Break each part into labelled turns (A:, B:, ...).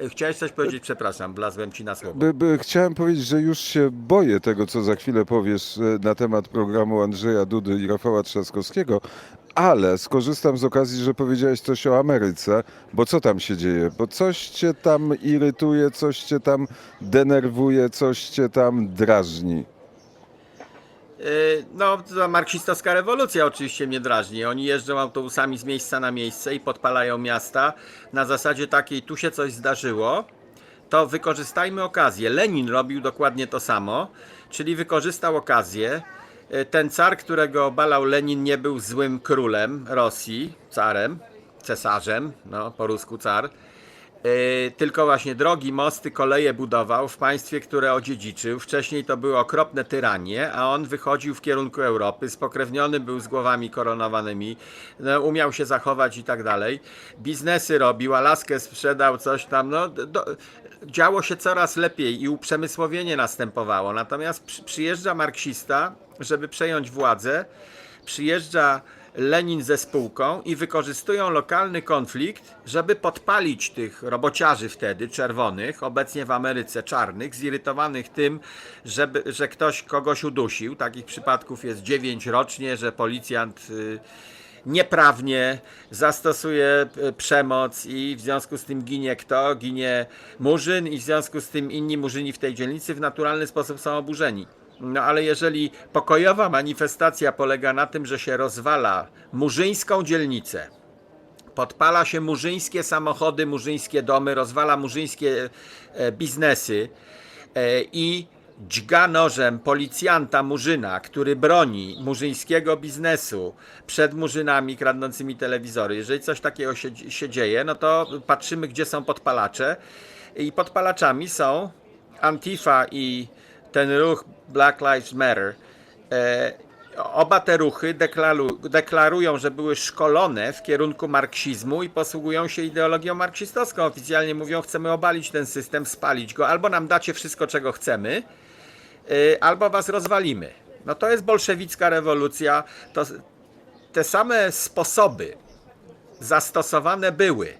A: E, Chciałeś coś powiedzieć? Przepraszam, wlazłem ci na słowo.
B: By, by, chciałem powiedzieć, że już się boję tego, co za chwilę powiesz e, na temat programu Andrzeja Dudy i Rafała Trzaskowskiego, ale skorzystam z okazji, że powiedziałeś coś o Ameryce, bo co tam się dzieje? Bo coś cię tam irytuje, coś cię tam denerwuje, coś cię tam drażni.
A: Yy, No, to marksistowska rewolucja oczywiście mnie drażni. Oni jeżdżą autobusami z miejsca na miejsce i podpalają miasta na zasadzie takiej, tu się coś zdarzyło, to wykorzystajmy okazję. Lenin robił dokładnie to samo, czyli wykorzystał okazję. Yy, Ten car, którego obalał Lenin, nie był złym królem Rosji, carem, cesarzem, no po rusku car. Yy, tylko właśnie drogi, mosty, koleje budował w państwie, które odziedziczył. Wcześniej to były okropne tyranie, a on wychodził w kierunku Europy, spokrewniony był z głowami koronowanymi, no, umiał się zachować i tak dalej. Biznesy robił, Alaskę sprzedał, coś tam. No, do, działo się coraz lepiej i uprzemysłowienie następowało. Natomiast przy, przyjeżdża marksista, żeby przejąć władzę, przyjeżdża Lenin ze spółką i wykorzystują lokalny konflikt, żeby podpalić tych robociarzy wtedy, czerwonych, obecnie w Ameryce czarnych, zirytowanych tym, żeby, że ktoś kogoś udusił. Takich przypadków jest 9 rocznie, że policjant y, nieprawnie zastosuje y, przemoc i w związku z tym ginie kto? Ginie murzyn i w związku z tym inni murzyni w tej dzielnicy w naturalny sposób są oburzeni. No ale jeżeli pokojowa manifestacja polega na tym, że się rozwala murzyńską dzielnicę, podpala się murzyńskie samochody, murzyńskie domy, rozwala murzyńskie e, biznesy e, i dźga nożem policjanta murzyna, który broni murzyńskiego biznesu przed murzynami kradnącymi telewizory. Jeżeli coś takiego się, się dzieje, no to patrzymy, gdzie są podpalacze. I podpalaczami są Antifa i ten ruch Black Lives Matter. E, Oba te ruchy deklaru, deklarują, że były szkolone w kierunku marksizmu i posługują się ideologią marksistowską. Oficjalnie mówią, chcemy obalić ten system, spalić go, albo nam dacie wszystko, czego chcemy, y, albo was rozwalimy. No to jest bolszewicka rewolucja. To, te same sposoby zastosowane były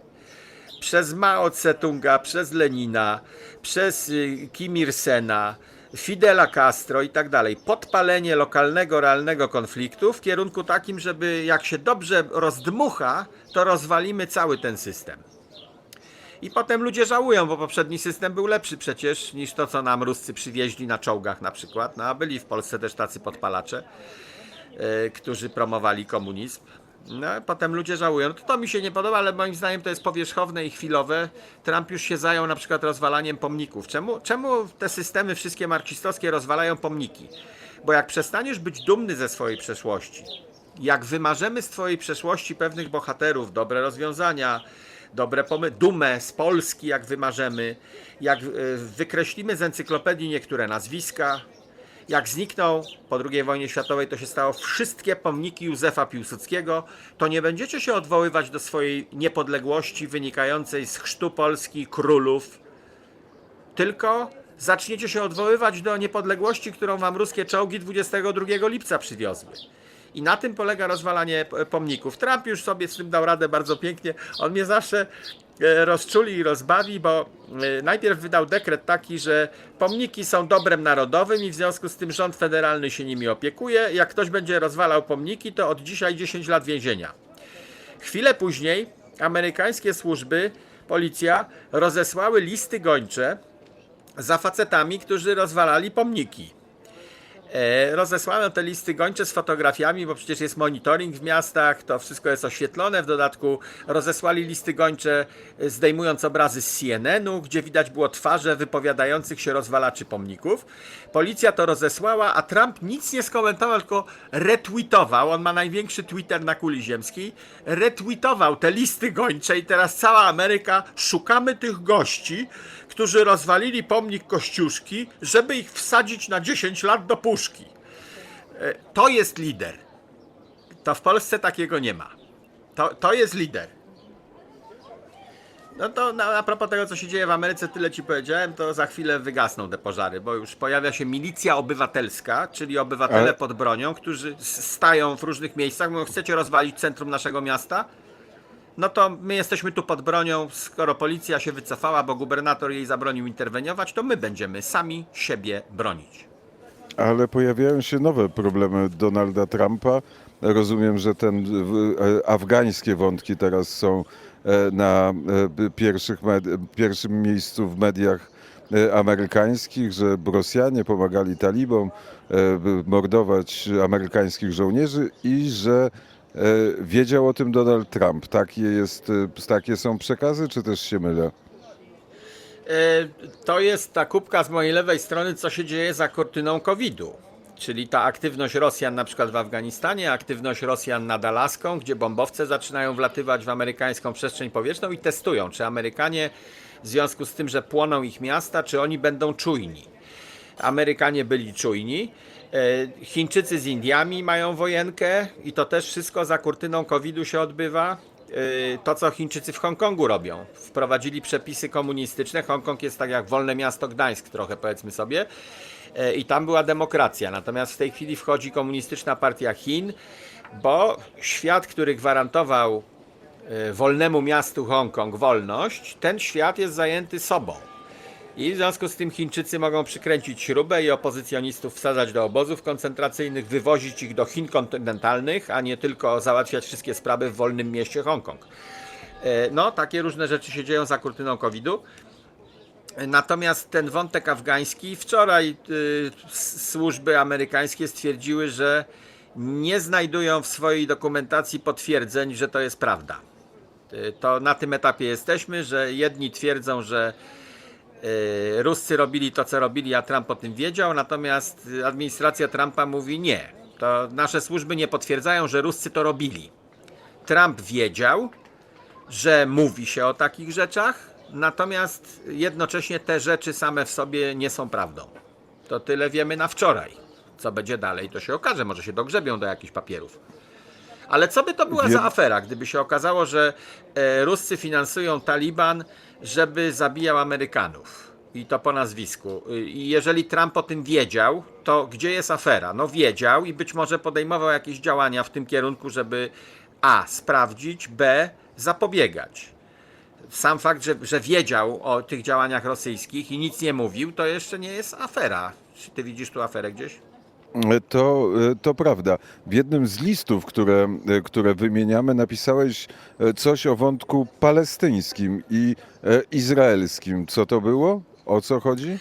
A: przez Mao Tse-tunga, przez Lenina, przez y, Kim Il-sena, Fidela Castro i tak dalej. Podpalenie lokalnego, realnego konfliktu w kierunku takim, żeby jak się dobrze rozdmucha, to rozwalimy cały ten system. I potem ludzie żałują, bo poprzedni system był lepszy przecież niż to, co nam Ruscy przywieźli na czołgach na przykład. No a byli w Polsce też tacy podpalacze, yy, którzy promowali komunizm. No, potem ludzie żałują. No, to, to mi się nie podoba, ale moim zdaniem to jest powierzchowne i chwilowe. Trump już się zajął na przykład rozwalaniem pomników. Czemu, czemu te systemy wszystkie marksistowskie rozwalają pomniki? Bo jak przestaniesz być dumny ze swojej przeszłości, jak wymarzymy z twojej przeszłości pewnych bohaterów, dobre rozwiązania, dobre pomysły, dumę z Polski, jak wymarzymy, jak e, wykreślimy z encyklopedii niektóre nazwiska, jak znikną po II wojnie światowej, to się stało wszystkie pomniki Józefa Piłsudskiego, to nie będziecie się odwoływać do swojej niepodległości wynikającej z chrztu Polski królów, tylko zaczniecie się odwoływać do niepodległości, którą wam ruskie czołgi 22 lipca przywiozły. I na tym polega rozwalanie p- pomników. Trump już sobie z tym dał radę bardzo pięknie. On mnie zawsze e, rozczuli i rozbawi, bo e, najpierw wydał dekret taki, że pomniki są dobrem narodowym i w związku z tym rząd federalny się nimi opiekuje. Jak ktoś będzie rozwalał pomniki, to od dzisiaj 10 lat więzienia. Chwilę później amerykańskie służby, policja rozesłały listy gończe za facetami, którzy rozwalali pomniki. E, rozesłano te listy gończe z fotografiami, bo przecież jest monitoring w miastach, to wszystko jest oświetlone. W dodatku rozesłali listy gończe, zdejmując obrazy z CNN-u, gdzie widać było twarze wypowiadających się rozwalaczy pomników. Policja to rozesłała, a Trump nic nie skomentował, tylko retweetował. On ma największy Twitter na kuli ziemskiej. Retweetował te listy gończe i teraz cała Ameryka szukamy tych gości, którzy rozwalili pomnik Kościuszki, żeby ich wsadzić na 10 lat do puszki. E, To jest lider. To w Polsce takiego nie ma. To, to jest lider. No to na, a propos tego, co się dzieje w Ameryce, tyle ci powiedziałem, to za chwilę wygasną te pożary, bo już pojawia się milicja obywatelska, czyli obywatele
B: Ale-
A: pod bronią, którzy stają w różnych miejscach, mówią, chcecie rozwalić centrum naszego miasta? No to my jesteśmy tu pod bronią, skoro policja się wycofała, bo gubernator jej zabronił interweniować, to my będziemy sami siebie bronić.
B: Ale pojawiają się nowe problemy Donalda Trumpa. Rozumiem, że ten e, afgańskie wątki teraz są e, na e, pierwszym miejscu w mediach amerykańskich, że Rosjanie pomagali talibom mordować amerykańskich żołnierzy i że wiedział o tym Donald Trump. Takie, jest, e, takie są przekazy, czy też się mylę?
A: E, To jest ta kubka z mojej lewej strony, co się dzieje za kurtyną COVID-u. Czyli ta aktywność Rosjan na przykład w Afganistanie, aktywność Rosjan nad Alaską, gdzie bombowce zaczynają wlatywać w amerykańską przestrzeń powietrzną i testują, czy Amerykanie w związku z tym, że płoną ich miasta, czy oni będą czujni. Amerykanie byli czujni. E, Chińczycy z Indiami mają wojenkę i to też wszystko za kurtyną COVID-u się odbywa. E, To, co Chińczycy w Hongkongu robią. Wprowadzili przepisy komunistyczne. Hongkong jest tak jak wolne miasto Gdańsk, trochę powiedzmy sobie. E, I tam była demokracja. Natomiast w tej chwili wchodzi komunistyczna partia Chin, bo świat, który gwarantował wolnemu miastu Hongkong wolność, ten świat jest zajęty sobą. I w związku z tym Chińczycy mogą przykręcić śrubę i opozycjonistów wsadzać do obozów koncentracyjnych, wywozić ich do Chin kontynentalnych, a nie tylko załatwiać wszystkie sprawy w wolnym mieście Hongkong. E, No, takie różne rzeczy się dzieją za kurtyną COVID-u. Natomiast ten wątek afgański, wczoraj y, służby amerykańskie stwierdziły, że nie znajdują w swojej dokumentacji potwierdzeń, że to jest prawda. Y, To na tym etapie jesteśmy, że jedni twierdzą, że Ruscy robili to, co robili, a Trump o tym wiedział, natomiast y, administracja Trumpa mówi nie. To nasze służby nie potwierdzają, że Ruscy to robili. Trump wiedział, że mówi się o takich rzeczach, natomiast jednocześnie te rzeczy same w sobie nie są prawdą. To tyle wiemy na wczoraj. Co będzie dalej, to się okaże. Może się dogrzebią do jakichś papierów. Ale co by to była
B: Wiem-
A: za afera, gdyby się okazało, że e, Ruscy finansują Taliban, żeby zabijał Amerykanów? I to po nazwisku. Y, I jeżeli Trump o tym wiedział, to gdzie jest afera? No wiedział i być może podejmował jakieś działania w tym kierunku, żeby A. sprawdzić, B. zapobiegać. Sam fakt, że, że wiedział o tych działaniach rosyjskich i nic nie mówił, to jeszcze nie jest afera. Czy ty widzisz tu aferę gdzieś?
B: To, to prawda. W jednym z listów, które, które wymieniamy, napisałeś e, coś o wątku palestyńskim i e, izraelskim. Co to było? O co chodzi?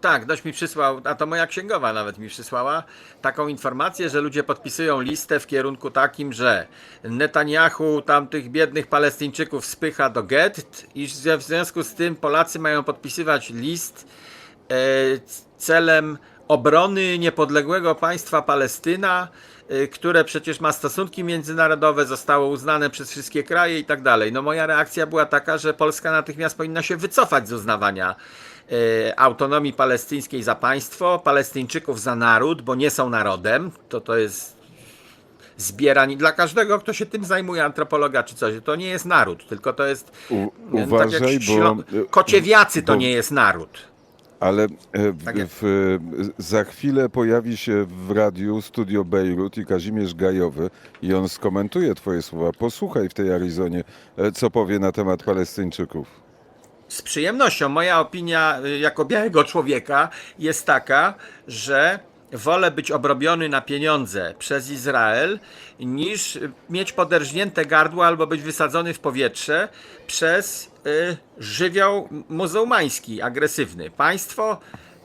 A: Tak, ktoś mi przysłał, a to moja księgowa nawet mi przysłała taką informację, że ludzie podpisują listę w kierunku takim, że Netanyahu tamtych biednych Palestyńczyków spycha do gett i w związku z tym Polacy mają podpisywać list e, celem obrony niepodległego państwa Palestyna, e, które przecież ma stosunki międzynarodowe, zostało uznane przez wszystkie kraje i tak dalej. No moja reakcja była taka, że Polska natychmiast powinna się wycofać z uznawania e, autonomii palestyńskiej za państwo, Palestyńczyków za naród, bo nie są narodem. To to jest zbieranie dla każdego, kto się tym zajmuje, antropologa czy coś. To nie jest naród, tylko to jest
B: U,
A: e,
B: uważaj,
A: tak
B: bo...
A: Ślą- Kociewiacy to
B: bo-
A: nie jest naród.
B: Ale e, w,
A: Tak
B: w, za chwilę pojawi się w radiu Studio Bejrut i Kazimierz Gajowy i on skomentuje twoje słowa. Posłuchaj w tej Arizonie, e, co powie na temat Palestyńczyków.
A: Z przyjemnością. Moja opinia jako białego człowieka jest taka, że wolę być obrobiony na pieniądze przez Izrael, niż y, mieć poderżnięte gardło albo być wysadzony w powietrze przez y, żywioł muzułmański, agresywny. Państwo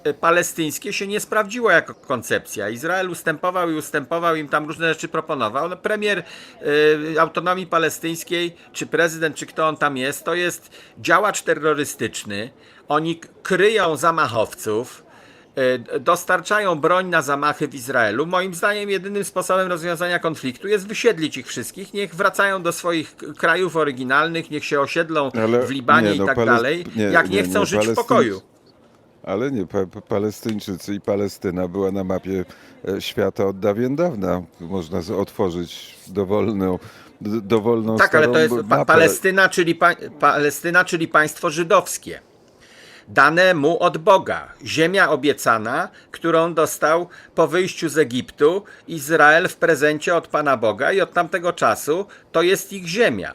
A: y, palestyńskie się nie sprawdziło jako koncepcja. Izrael ustępował i ustępował, im tam różne rzeczy proponował. No, premier y, autonomii palestyńskiej, czy prezydent, czy kto on tam jest, to jest działacz terrorystyczny. Oni kryją zamachowców, dostarczają broń na zamachy w Izraelu. Moim zdaniem jedynym sposobem rozwiązania konfliktu jest wysiedlić ich wszystkich, niech wracają do swoich krajów oryginalnych, niech się osiedlą
B: Ale
A: w Libanie
B: nie,
A: i
B: no,
A: tak
B: Palest-
A: dalej,
B: nie,
A: jak nie,
B: nie,
A: chcą
B: nie,
A: żyć w pokoju.
B: Ale nie, pa, pa, Palestyńczycy i Palestyna była na mapie e, świata od dawien dawna. Można otworzyć dowolną, dowolną
A: Tak, ale to jest pa-. Palestyna czyli, pa- Palestyna, czyli państwo żydowskie. Dane mu od Boga. Ziemia obiecana, którą dostał po wyjściu z Egiptu Izrael w prezencie od Pana Boga i od tamtego czasu to jest ich ziemia.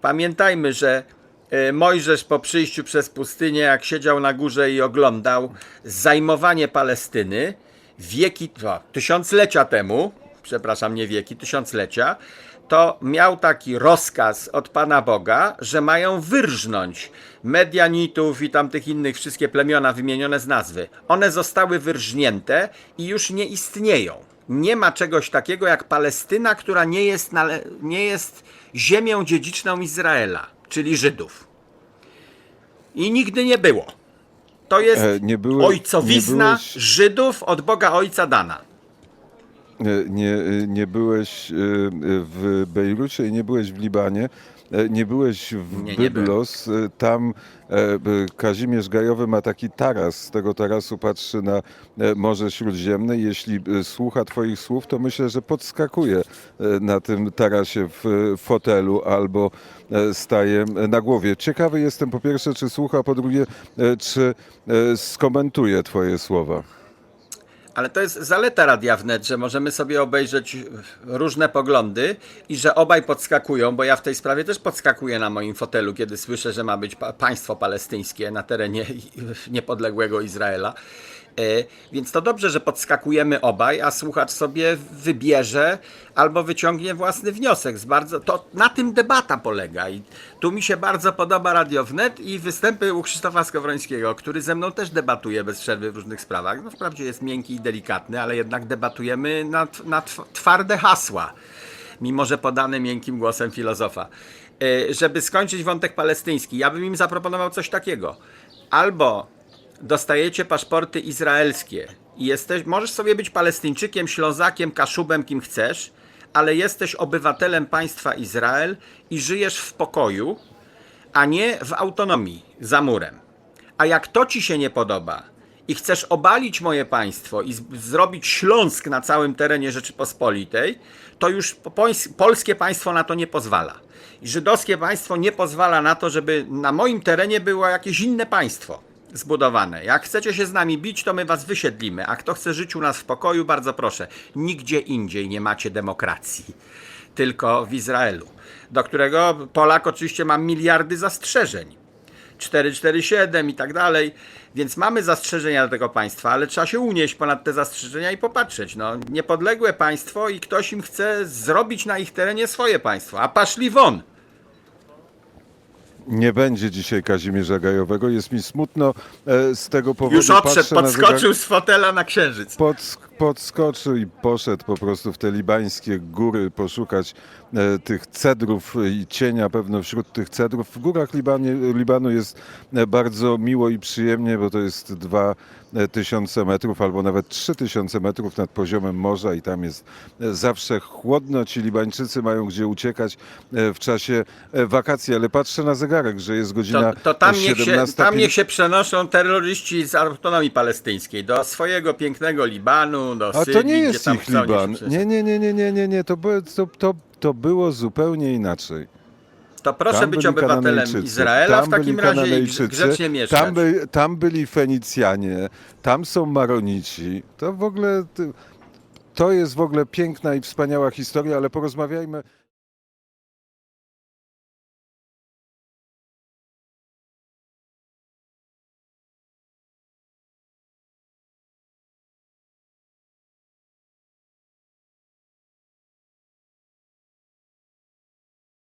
A: Pamiętajmy, że e, Mojżesz po przyjściu przez pustynię, jak siedział na górze i oglądał zajmowanie Palestyny wieki, o, tysiąclecia temu, przepraszam, nie wieki, tysiąclecia, to miał taki rozkaz od Pana Boga, że mają wyrżnąć Medianitów i tamtych innych wszystkie plemiona wymienione z nazwy. One zostały wyrżnięte i już nie istnieją. Nie ma czegoś takiego jak Palestyna, która nie jest, nie jest ziemią dziedziczną Izraela, czyli Żydów. I nigdy nie było. To jest
B: E, były-
A: ojcowizna
B: byłeś-
A: Żydów od Boga Ojca dana.
B: E, Nie, e, nie byłeś e, w Bejrucie i nie byłeś w Libanie, nie byłeś w
A: Nie, nie
B: Byblos. Tam Kazimierz Gajowy ma taki taras. Z tego tarasu patrzy na Morze Śródziemne. Jeśli słucha Twoich słów, to myślę, że podskakuje na tym tarasie w fotelu albo staje na głowie. Ciekawy jestem po pierwsze, czy słucha, po drugie, czy skomentuje Twoje słowa.
A: Ale to jest zaleta Radia Wnet, że możemy sobie obejrzeć różne poglądy i że obaj podskakują, bo ja w tej sprawie też podskakuję na moim fotelu, kiedy słyszę, że ma być pa- państwo palestyńskie na terenie niepodległego Izraela. E, Więc to dobrze, że podskakujemy obaj, a słuchacz sobie wybierze albo wyciągnie własny wniosek. Z bardzo, to na tym debata polega i tu mi się bardzo podoba Radio Wnet i występy u Krzysztofa Skowrońskiego, który ze mną też debatuje bez przerwy w różnych sprawach. No wprawdzie jest miękki i delikatny, ale jednak debatujemy na, na tw- twarde hasła, mimo że podane miękkim głosem filozofa. E, Żeby skończyć wątek palestyński, ja bym im zaproponował coś takiego. Albo dostajecie paszporty izraelskie i jesteś, możesz sobie być Palestyńczykiem, Ślązakiem, Kaszubem, kim chcesz, ale jesteś obywatelem państwa Izrael i żyjesz w pokoju, a nie w autonomii za murem. A jak to ci się nie podoba i chcesz obalić moje państwo i zrobić Śląsk na całym terenie Rzeczypospolitej, to już polskie państwo na to nie pozwala. I żydowskie państwo nie pozwala na to, żeby na moim terenie było jakieś inne państwo zbudowane. Jak chcecie się z nami bić, to my was wysiedlimy, a kto chce żyć u nas w pokoju, bardzo proszę. Nigdzie indziej nie macie demokracji tylko w Izraelu, do którego Polak oczywiście ma miliardy zastrzeżeń. 447 i tak dalej, więc mamy zastrzeżenia do tego państwa, ale trzeba się unieść ponad te zastrzeżenia i popatrzeć. No, niepodległe państwo i ktoś im chce zrobić na ich terenie swoje państwo, a paszli won.
B: Nie będzie dzisiaj Kazimierza Gajowego. Jest mi smutno e, z tego powodu.
A: Już odszedł, podskoczył
B: zegar-
A: z fotela na księżyc.
B: Pod, podskoczył i poszedł po prostu w te libańskie góry poszukać e, tych cedrów i cienia pewno wśród tych cedrów. W górach Libanie, Libanu jest e, bardzo miło i przyjemnie, bo to jest dwa e, tysiące metrów albo nawet trzy tysiące metrów nad poziomem morza i tam jest zawsze chłodno. Ci Libańczycy mają gdzie uciekać w czasie wakacji, ale patrzę na zegarek, że jest godzina
A: To, to tam, niech się,
B: 17.
A: tam niech się przenoszą terroryści z autonomii palestyńskiej do swojego pięknego Libanu,
B: A to nie jest ich Liban. Nie, nie, nie, nie, nie, nie, nie. To, było- to, to, to było zupełnie inaczej.
A: To proszę
B: Tam
A: być obywatelem Izraela w takim razie i grzecznie mieszkać.
B: Tam, by, tam byli Fenicjanie, tam są Maronici. To w ogóle, to jest w ogóle piękna i wspaniała historia, ale porozmawiajmy